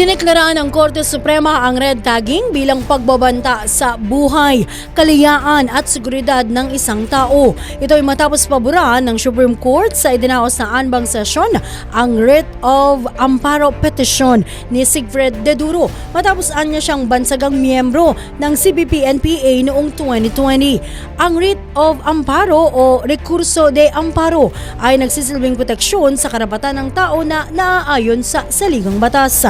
Idineklara ng Korte Suprema ang red tagging bilang pagbabanta sa buhay, kaliyaan at seguridad ng isang tao. Ito ay matapos paboran ng Supreme Court sa idinaos na anbang sesyon ang writ of amparo petition ni Sigfred De Duro matapos anya siyang bansagang miyembro ng CBP-NPA noong 2020. Ang writ of amparo o rekurso de amparo ay nagsisilbing proteksyon sa karapatan ng tao na naaayon sa saligang batas.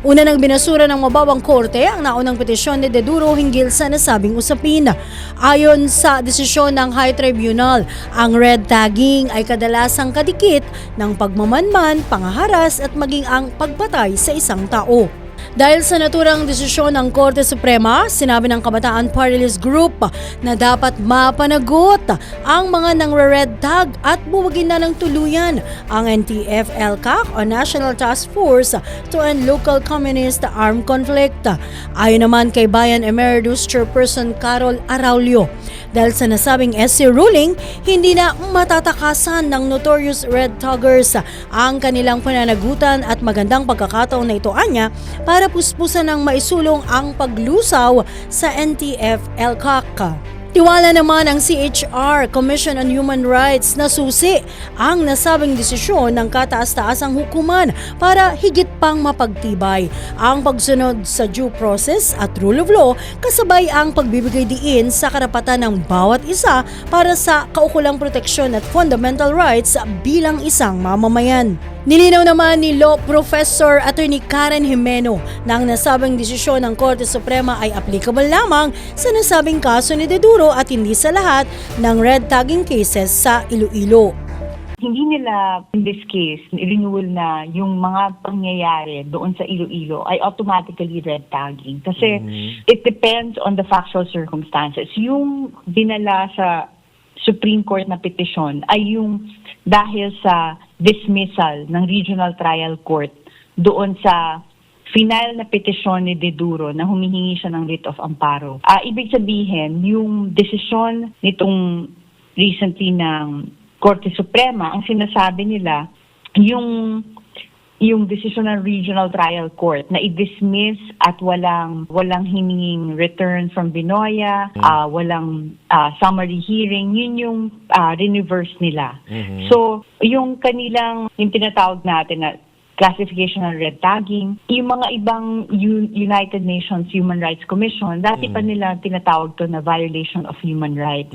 Una nang binasura ng mababang korte ang naunang petisyon ni De Duro hinggil sa nasabing usapin. Ayon sa desisyon ng High Tribunal, ang red tagging ay kadalasang kadikit ng pagmamanman, pangaharas at maging ang pagpatay sa isang tao. Dahil sa naturang desisyon ng Korte Suprema, sinabi ng Kabataan Party List Group na dapat mapanagot ang mga nangre-red tag at buwagin na ng tuluyan ang NTF-ELCAC o National Task Force to End Local Communist Armed Conflict. Ayon naman kay Bayan Emeritus Chairperson Carol Araulio, dahil sa nasabing SC ruling, hindi na matatakasan ng notorious red tuggers ang kanilang pananagutan at magandang pagkakataon na ito anya para puspusan ng maisulong ang paglusaw sa NTF-ELCAC. Tiwala naman ang CHR, Commission on Human Rights, na susi ang nasabing desisyon ng kataas-taasang hukuman para higit pang mapagtibay ang pagsunod sa due process at rule of law kasabay ang pagbibigay diin sa karapatan ng bawat isa para sa kaukulang proteksyon at fundamental rights bilang isang mamamayan. Nilinaw naman ni Law Professor Attorney Karen Jimeno na ang nasabing desisyon ng Korte Suprema ay applicable lamang sa nasabing kaso ni De Duro at hindi sa lahat ng red tagging cases sa Iloilo. hindi nila in this case renewal na yung mga pangyayari doon sa Iloilo ay automatically red tagging. Kasi it depends on the factual circumstances. Yung dinala sa Supreme Court na petition ay yung dahil sa dismissal ng Regional Trial Court doon sa final na petisyon ni De Duro na humihingi siya ng writ of amparo. Ah, ibig sabihin, yung desisyon nitong recently ng Korte Suprema, ang sinasabi nila, yung yung desisyon ng Regional Trial Court na i-dismiss at walang walang hininging return from Binoya, ah, walang ah, summary hearing, yun yung ah, reverse nila. So, yung kanilang yung tinatawag natin na classification ng red tagging, yung mga ibang United Nations Human Rights Commission, dati pa nila tinatawag to na violation of human rights.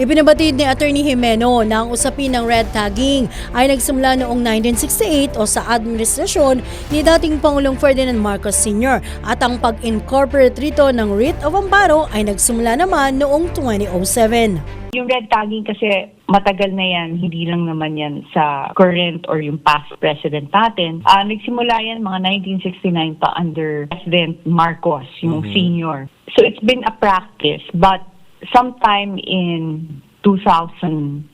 Ipinabatid ni Attorney Jimeno na ang usapin ng red tagging ay nagsimula noong 1968 o sa administrasyon ni dating Pangulong Ferdinand Marcos Sr. at ang pag-incorporate rito ng writ of amparo ay nagsimula naman noong 2007. Yung red tagging kasi matagal na yan, hindi lang naman yan sa current or yung past president natin. Ah, nagsimula yan mga 1969 pa under President Marcos, yung senior. So it's been a practice but sometime in 2007,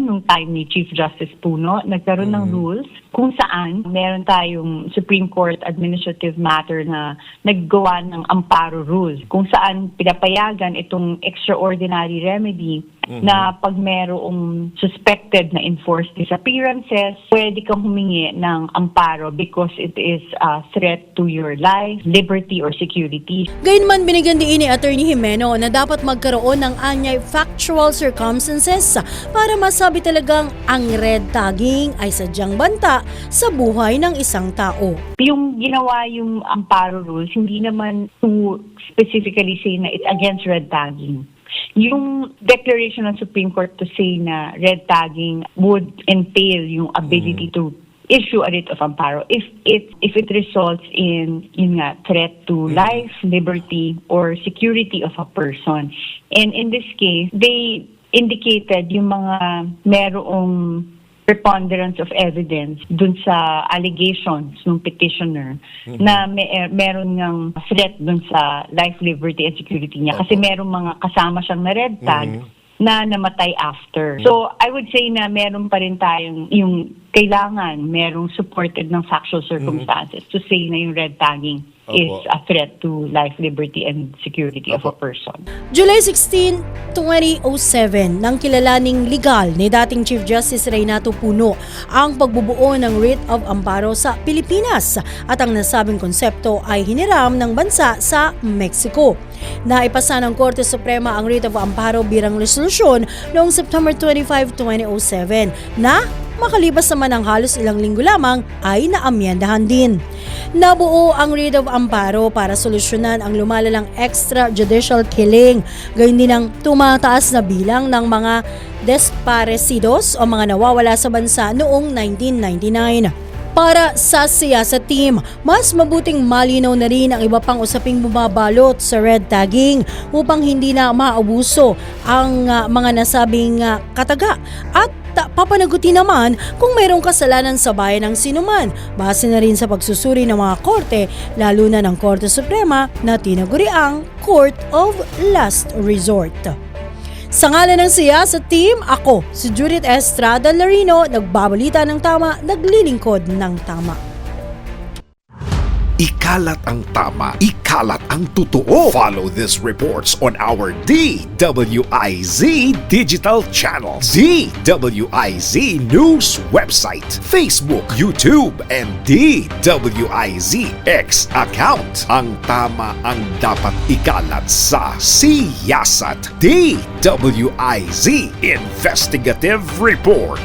nung time ni Chief Justice Puno, nagkaroon ng rules kung saan meron tayong Supreme Court Administrative Matter na naggawa ng amparo rules. Kung saan pinapayagan itong extraordinary remedy na pag merong suspected na enforced disappearances, pwede kang humingi ng amparo because it is a threat to your life, liberty, or security. Gayunman binigyan din ni Attorney Jimeno na dapat magkaroon ng anyay factual circumstances para masabi talagang ang red tagging ay sadyang banta sa buhay ng isang tao. Yung ginawa yung amparo rules, hindi naman to specifically say na it's against red tagging. Yung declaration ng Supreme Court to say na red tagging would entail yung ability to issue a writ of amparo if it if it results in yun nga threat to life, liberty or security of a person. And in this case, they indicated yung mga merong preponderance of evidence dun sa allegations ng petitioner na may, eh, meron ng threat dun sa life, liberty, and security niya. Kasi merong mga kasama siyang na red tag na namatay after. So, I would say na meron pa rin tayong yung kailangan merong supported ng factual circumstances to say na yung red tagging is Opo. a threat to life, liberty, and security of a person. July 16, 2007, nang kilalaning legal ni dating Chief Justice Reynato Puno ang pagbubuo ng writ of amparo sa Pilipinas at ang nasabing konsepto ay hiniram ng bansa sa Mexico. Naipasa ng Korte Suprema ang writ of amparo birang resolusyon noong September 25, 2007 na Makalipas naman ng halos ilang linggo lamang ay naamyendahan din. Nabuo ang writ of amparo para solusyonan ang lumalalang extrajudicial killing, gayon din ang tumataas na bilang ng mga desparecidos o mga nawawala sa bansa noong 1999. Para sa siyasa team, mas mabuting malinaw na rin ang iba pang usaping bumabalot sa red tagging upang hindi na maabuso ang ah, mga nasabing ah, kataga at ta- papanagutin naman kung mayroong kasalanan sa bayan ng sinuman base na rin sa pagsusuri ng mga korte lalo na ng Korte Suprema na tinaguri ang Court of Last Resort. Sa ngalan ng siya sa team, ako, si Judith Estrada Larino, nagbabalita ng tama, naglilingkod ng tama. Ikalat ang tama, ikalat ang totoo. Follow these reports on our DWIZ digital channel, DWIZ News website, Facebook, YouTube, and DWIZ X account. Ang tama ang dapat ikalat sa Siyasat DWIZ Investigative Report.